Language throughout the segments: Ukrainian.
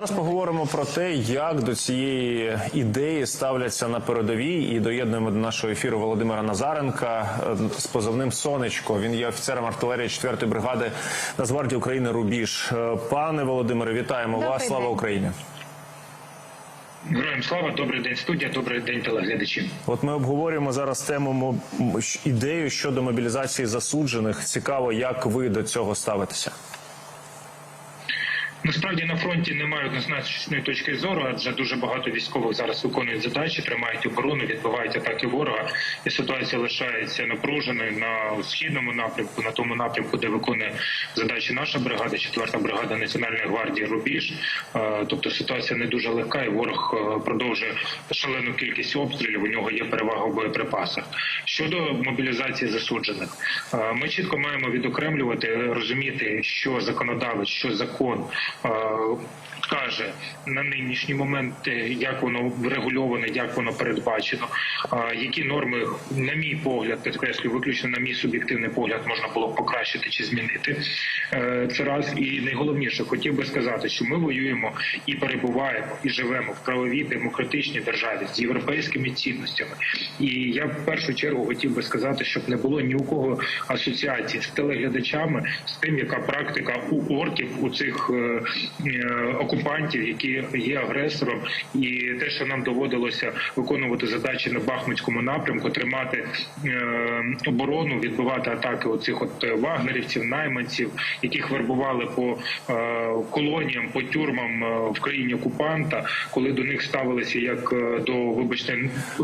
Зараз поговоримо про те, як до цієї ідеї ставляться на передовій, і доєднуємо до нашого ефіру Володимира Назаренка е, з позивним Сонечко. Він є офіцером артилерії 4-ї бригади Нацгвардії України Рубіж. Е, Пане Володимире, вітаємо Добрий вас. Слава. Україні! Героям слава, добрий день, студія, добрий день, телеглядачі. От ми обговорюємо зараз тему ідею щодо мобілізації засуджених. Цікаво, як ви до цього ставитеся. Насправді на фронті немає однозначної точки зору, адже дуже багато військових зараз виконують задачі, тримають оборону, відбивають атаки ворога, і ситуація лишається напруженою на східному напрямку, на тому напрямку, де виконує задачі наша бригада, 4-та бригада Національної гвардії Рубіж. Е, Тобто ситуація не дуже легка, і ворог е, продовжує шалену кількість обстрілів. У нього є перевага у боєприпасах. Щодо мобілізації засуджених, е, ми чітко маємо відокремлювати, розуміти, що законодавець, що закон. Е, Каже на нинішній момент, е, як воно врегульоване, як воно передбачено, які норми, на мій погляд, підкреслю, виключно на мій суб'єктивний погляд, можна було б покращити чи змінити. Е, Це раз і найголовніше, хотів би сказати, що ми воюємо і перебуваємо, і живемо в правовій демократичній державі з європейськими цінностями. І я в першу чергу хотів би сказати, щоб не було ні у кого асоціації з телеглядачами з тим, яка практика у орків, у цих е, е, окупантів, які є агресором, і те, що нам доводилося виконувати задачі на Бахмутському напрямку, тримати е, оборону, відбивати атаки оцих от е, вагнерівців, найманців, яких вербували по е, колоніям, по тюрмам в країні окупанта, коли до них ставилися як до вибачте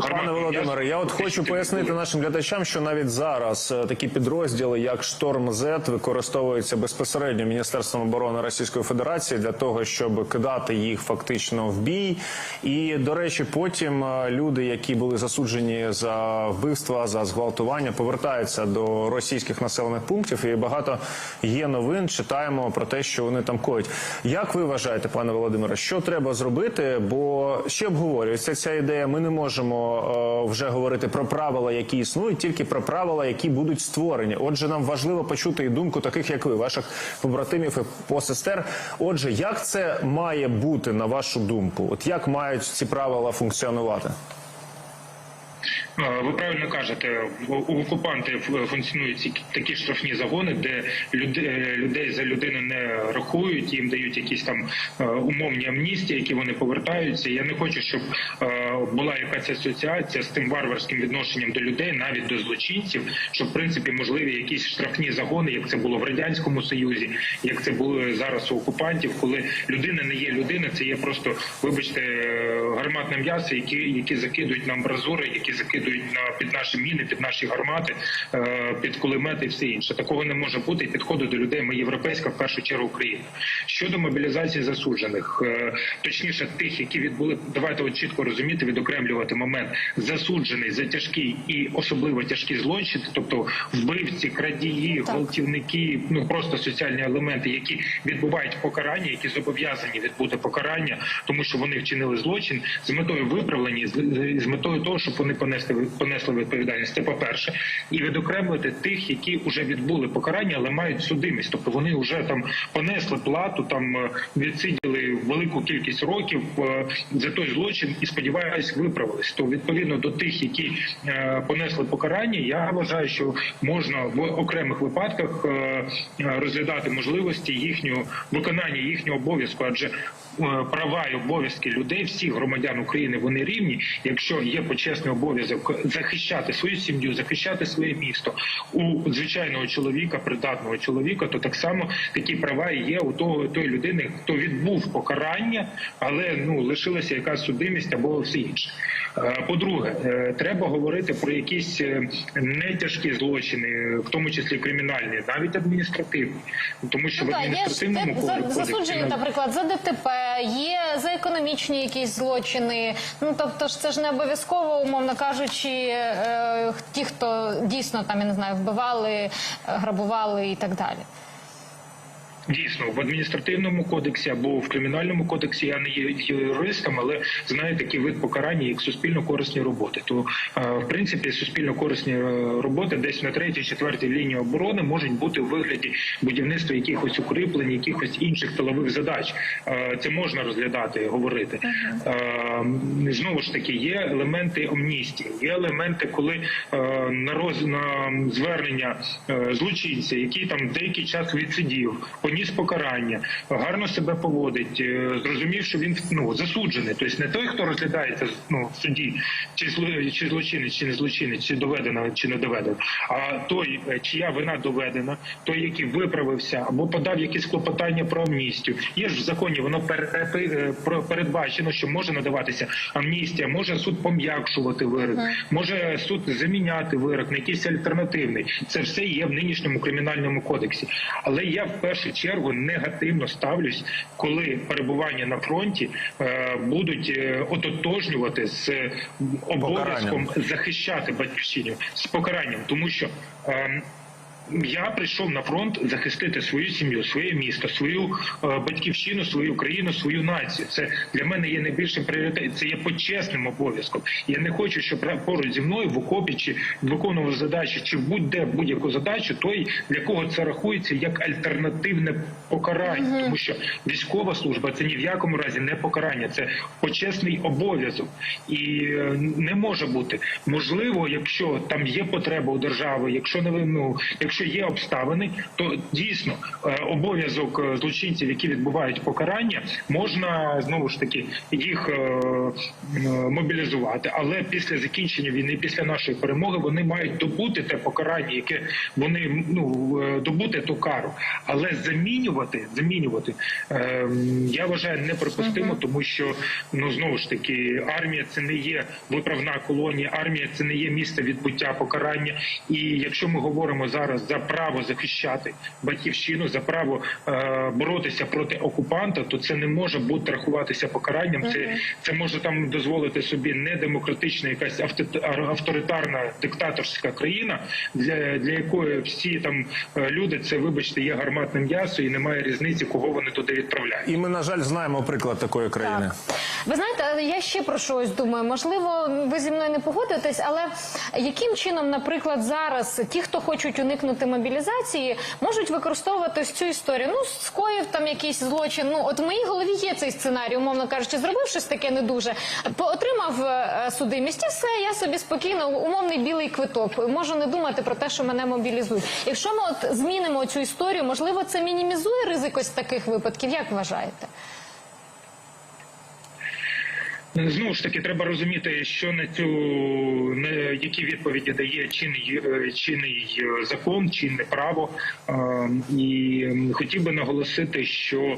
Пане Володимире, я от хочу пояснити нашим глядачам, що навіть зараз такі підрозділи, як Шторм З, використовуються безпосередньо Міністерством оборони Російської Федерації для того, щоб кидати їх фактично в бій. І до речі, потім е, люди, які були засуджені за вбивства, за зґвалтування, повертаються до російських населених пунктів. І багато є новин. Читаємо про те, що вони там коять. Як ви вважаєте, пане Володимире, що треба зробити? Бо ще обговорюється ця ідея. Ми не можемо е, вже говорити про правила, які існують, тільки про правила, які будуть створені. Отже, нам важливо почути і думку таких, як ви, ваших побратимів і посестер. Отже, як це має бути на вашу думку? От як мають ці правила функціонувати? Ви правильно кажете, у окупантів функціонують ці такі штрафні загони, де е, людей за людину не рахують, їм дають якісь там е, умовні амністії, які вони повертаються. Я не хочу, щоб е, була якась асоціація з тим варварським відношенням до людей, навіть до злочинців, що в принципі можливі якісь штрафні загони, як це було в радянському союзі, як це було зараз у окупантів, коли людина не є людина, це є просто, вибачте, гарматне м'ясо, які, які закидують нам бразури, які закидують на під наші міни, під наші гармати, е, під кулемети і все інше. Такого не може бути і підходу до людей. Ми європейська в першу чергу Україна. Щодо мобілізації засуджених, е, точніше тих, які відбули, давайте от чітко розуміти, відокремлювати момент засуджений за тяжкі і особливо тяжкі злочини, тобто вбивці, крадії, гвалтівники, ну просто соціальні елементи, які відбувають покарання, які зобов'язані відбути покарання, тому що вони вчинили злочин з метою виправлення, з метою того, щоб вони понесли понесли відповідальність. Це по перше, і відокремити тих, які вже відбули покарання, але мають судимість, тобто вони вже там понесли плату, там е, відсиділи велику кількість років е, за той злочин і сподіваюсь, виправились. То відповідно до тих, які е, понесли покарання, я вважаю, що можна в окремих випадках розглядати можливості їхнього виконання їхнього обов'язку, адже права і обов'язки людей, всіх громадян України, вони рівні. Якщо є почесний обов'язок захищати свою сім'ю, захищати своє місто у звичайного чоловіка, придатного чоловіка, то так само такі права є у того тої людини, хто відбув покарання, але ну лишилася якась судимість або все інше. Е, По-друге, е, треба говорити про якісь е, нетяжкі злочини, в тому числі кримінальні, навіть адміністративні, тому що Ну, в так, є адміністративному за- засуджені, наприклад, за ДТП, є за економічні якісь злочини. Ну тобто ж це ж не обов'язково, умовно кажучи, ті, хто дійсно там я не знаю, вбивали, грабували і так далі. Дійсно, в адміністративному кодексі або в кримінальному кодексі я не є юристом, але знаю такий вид покарання як суспільно корисні роботи. То е, в принципі суспільно корисні е, роботи десь на третій, четвертій лінії оборони можуть бути у вигляді будівництва якихось укріплень, якихось інших тилових задач. Е, Це можна розглядати, говорити. Е, Знову ж таки, є елементи амністії, є елементи, коли на роз на звернення злочинця, який там деякий час відсидів, поніс покарання, гарно себе поводить, е, зрозумів, що він ну засуджений. Тобто не той, хто розглядається ну, в суді, чи чи злочинець, чи не злочинець, чи доведено, чи не доведено, а той, е, чия вина доведена, той, який виправився або подав якісь клопотання про амністію. Є ж в законі, воно е, передбачено, що може надаватися амністія, може суд пом'якшувати вирок, може суд заміняти вирок на якийсь альтернативний. Це все є в нинішньому кримінальному кодексі. Але я в першу чергу негативно ставлюсь, коли перебування на фронті е, будуть е, ототожнювати з обов'язком захищати батьківщину з покаранням, тому що. Я прийшов на фронт захистити свою сім'ю, своє місто, свою е, батьківщину, свою країну, свою націю. Це для мене є найбільшим пріоритетом. Це є почесним обов'язком. Я не хочу, щоб поруч зі мною в окопі чи виконував задачі, чи будь-де будь-яку задачу, той для кого це рахується як альтернативне покарання, тому що військова служба це ні в якому разі не покарання, це почесний обов'язок, і е, не може бути можливо, якщо там є потреба у держави, якщо не ну, якщо є обставини, то дійсно е, обов'язок е, злочинців, які відбувають покарання, можна знову ж таки їх е, мобілізувати. Але після закінчення війни, після нашої перемоги, вони мають добути те покарання, яке вони ну добути ту кару. Але замінювати, замінювати я вважаю неприпустимо, тому що ну знову ж таки армія це не є виправна колонія, армія це не є місце відбуття покарання. І якщо ми говоримо зараз за право захищати батьківщину, за право е, боротися проти окупанта, то це не може бути рахуватися покаранням. Це це може там дозволити собі недемократична якась авто- авторитарна диктаторська країна, для, для якої всі там е, люди це, вибачте, є гарматне м'ясо, і немає різниці, кого вони туди відправляють. І ми, на жаль, знаємо приклад такої країни. Ви знаєте, але я ще про щось думаю. Можливо, ви зі мною не погодитесь, але яким чином, наприклад, зараз ті, хто хочуть уникнути мобілізації, можуть використовувати цю історію? Ну, скоїв там якийсь злочин. Ну, от в моїй голові є цей сценарій, умовно кажучи, зробив щось таке не дуже, по- отримав е, судимість і все, я собі спокійно, умовний білий квиток. Можу не думати про те, що мене мобілізують. Якщо ми от змінимо цю історію, можливо, це мінімізує ризик таких випадків. Як вважаєте? Знову ж таки, треба розуміти, що на цю на які відповіді дає чинний е, чинний е, закон, чинне право. Е, І хотів би наголосити, що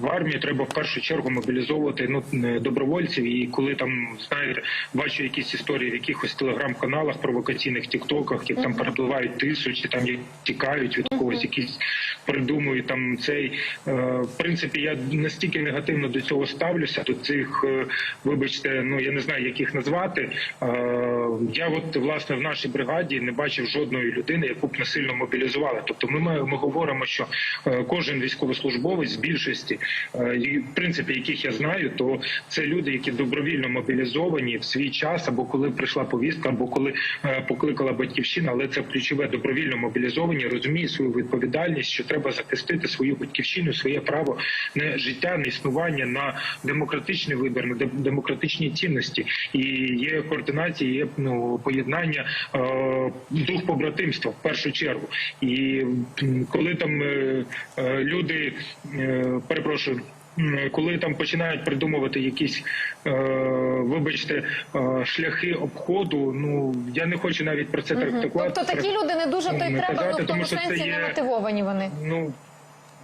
в армію треба в першу чергу мобілізовувати ну добровольців. І коли там знаєте, бачу якісь історії в якихось телеграм-каналах, провокаційних тіктоках, як там перепливають тисячі, там як тікають від когось, якісь придумують там цей. В принципі, я настільки негативно до цього ставлюся, до цих, вибачте, ну я не знаю, як їх назвати. Е, Я от власне в нашій бригаді не бачив жодної людини, яку б насильно мобілізували. Тобто, ми, ми, говоримо, що е, кожен військовослужбовець з більшості, е, і, в принципі, яких я знаю, то це люди, які добровільно мобілізовані в свій час, або коли прийшла повістка, або коли покликала батьківщина, але це ключове добровільно мобілізовані, розуміють свою відповідальність, що треба захистити свою батьківщину, своє право на життя, на існування, на демократичний вибір, демократичні цінності. І є координація, є ну поєднання е, дух побратимства в першу чергу. І коли там е, е, люди е, перепрошую. Коли там починають придумувати якісь, е, вибачте, е, шляхи обходу, ну я не хочу навіть про це трактувати. Тобто такі люди не дуже то й не треба, казати, ну в тому тому сенсі не мотивовані вони. Ну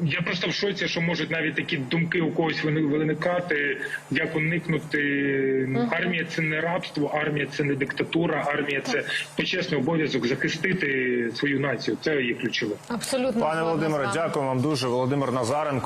я просто в шоці, що можуть навіть такі думки у когось виникати, як уникнути. Ну, Армія це не рабство, армія це не диктатура, армія це почесний обов'язок захистити свою націю. Це є ключове. Абсолютно Пане Володимире, дякую вам дуже. Володимир Назаренко.